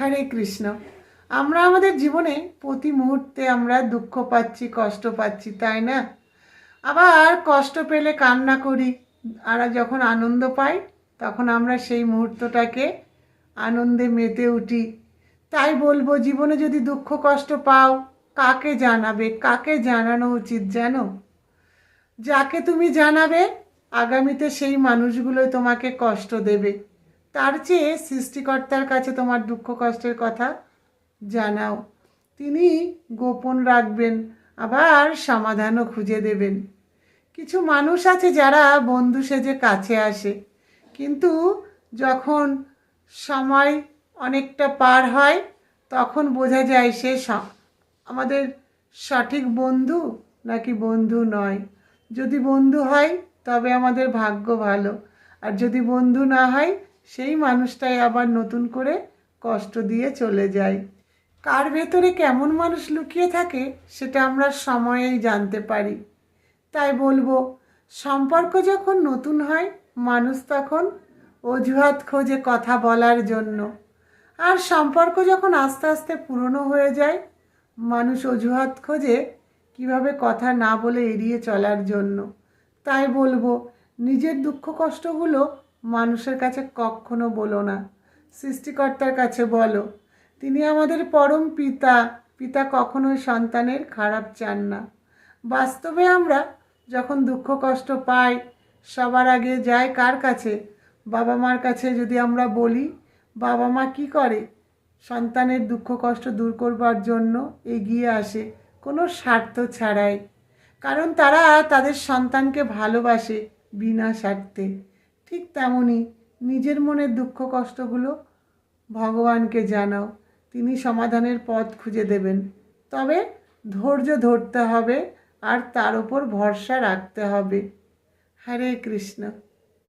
হরে কৃষ্ণ। আমরা আমাদের জীবনে প্রতি মুহূর্তে আমরা দুঃখ পাচ্ছি, কষ্ট পাচ্ছি, তাই না? আবার কষ্ট পেলে কান্না করি, আর যখন আনন্দ পাই, তখন আমরা সেই মুহূর্তটাকে আনন্দে মেতে উঠি। তাই বলব, জীবনে যদি দুঃখ, কষ্ট পাও, কাকে জানাবে? কাকে জানানো উচিত জানো? যাকে তুমি জানাবে, আগামীতে সেই মানুষগুলোই তোমাকে কষ্ট দেবে। তার চেয়ে সৃষ্টিকর্তার কাছে তোমার দুঃখ কষ্টের কথা জানাও। তিনি গোপন রাখবেন, আবার সমাধানও খুঁজে দেবেন। কিছু মানুষ আছে যারা বন্ধু সেজে কাছে আসে, কিন্তু যখন সময় অনেকটা পার হয়, তখন বোঝা যায় সে আমাদের সঠিক বন্ধু নাকি বন্ধু নয়। যদি বন্ধু হয়, তবে আমাদের ভাগ্য ভালো। আর যদি বন্ধু না হয় সেই মানুষটাই আবার নতুন করে কষ্ট দিয়ে চলে যায়। কার ভেতরে কেমন মানুষ লুকিয়ে থাকে, সেটা আমরা সময়েই জানতে পারি। তাই বলব, সম্পর্ক যখন নতুন হয়, মানুষ তখন অজুহাত খোঁজে কথা বলার জন্য। আর সম্পর্ক যখন আস্তে আস্তে পুরনো হয়ে যায়, মানুষ অজুহাত খোঁজে কীভাবে কথা না বলে এড়িয়ে চলার জন্য। তাই বলব, নিজের দুঃখ কষ্টগুলো মানুষের কাছে কখনো বলো না। সৃষ্টিকর্তার কাছে বলো। তিনি আমাদের পরম পিতা। পিতা কখনোই সন্তানের খারাপ চান না। বাস্তবে আমরা যখন দুঃখ কষ্ট পাই, সবার আগে যাই কার কাছে? বাবা মার কাছে যদি আমরা বলি, বাবা মা কি করে? সন্তানের দুঃখ কষ্ট দূর করবার জন্য এগিয়ে আসে কোনো স্বার্থ ছাড়াই। কারণ তারা তাদের সন্তানকে ভালোবাসে বিনা স্বার্থে। ঠিক তেমনই নিজের মনের দুঃখ কষ্টগুলো ভগবানকে জানাও। তিনি সমাধানের পথ খুঁজে দেবেন। তবে ধৈর্য ধরতে হবে আর তার উপর ভরসা রাখতে হবে। হরে কৃষ্ণ।